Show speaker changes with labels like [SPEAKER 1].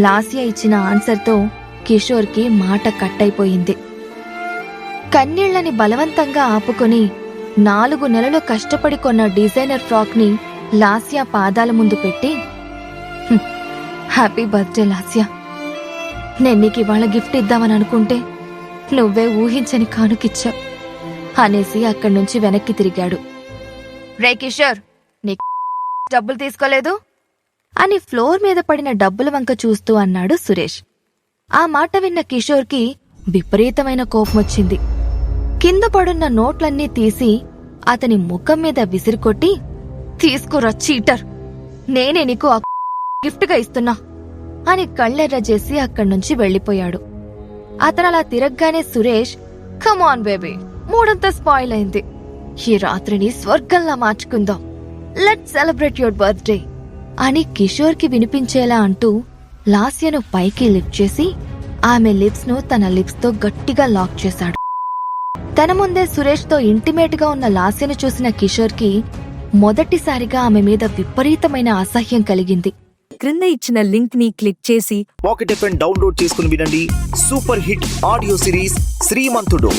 [SPEAKER 1] లాస్య ఇచ్చిన ఆన్సర్తో కిషోర్కి మాట కట్టయిపోయింది కన్నీళ్ళని బలవంతంగా ఆపుకొని నాలుగు నెలలు కష్టపడి కొన్న డిజైనర్ ఫ్రాక్ని లాస్య పాదాల ముందు పెట్టి హ్యాపీ బర్త్డే లాస్య. నేను నీకు ఇవాళ గిఫ్ట్ ఇద్దామని అనుకుంటే నువ్వే ఊహించని కానుకిచ్చావు అనేసి అక్కడి నుంచి వెనక్కి తిరిగాడు. రే కిషోర్ నీ డబ్బులు తీసుకోలేదు? అని ఫ్లోర్ మీద పడిన డబ్బుల వంక చూస్తూ అన్నాడు సురేష్. ఆ మాట విన్న కిషోర్కి విపరీతమైన కోపమొచ్చింది. కింద పడున్న నోట్లన్నీ తీసి అతని ముఖం మీద విసిరికొట్టి తీసుకురా చీటర్ నేనే నీకు ఆ గిఫ్ట్గా ఇస్తున్నా అని కళ్ళెర్ర చేసి అక్కడి నుంచి వెళ్ళిపోయాడు. అతను అలా తిరగగానే సురేష్ కమాన్ బేబీ మూడంతా స్పాయిల్ అయింది. ఈ రాత్రిని స్వర్గంలా మార్చుకుందాం. లెట్ సెలబ్రేట్ యువర్ బర్త్డే అని కిషోర్కి వినిపించేలా అంటూ లాస్యను పైకి లిఫ్ట్ చేసి ఆమె లిప్స్ను తన లిప్స్తో గట్టిగా లాక్ చేశాడు. తన ముందే సురేష్తో ఇంటిమేట్గా ఉన్న లాస్యను చూసిన కిషోర్కి మొదటిసారిగా ఆమె మీద విపరీతమైన అసహ్యం కలిగింది.
[SPEAKER 2] క్రింద ఇచ్చిన లింక్ని క్లిక్ చేసి
[SPEAKER 3] పాకెట్ ఎఫ్ డౌన్లోడ్ చేసుకుని వినండి. Super hit audio series Srimanthudu.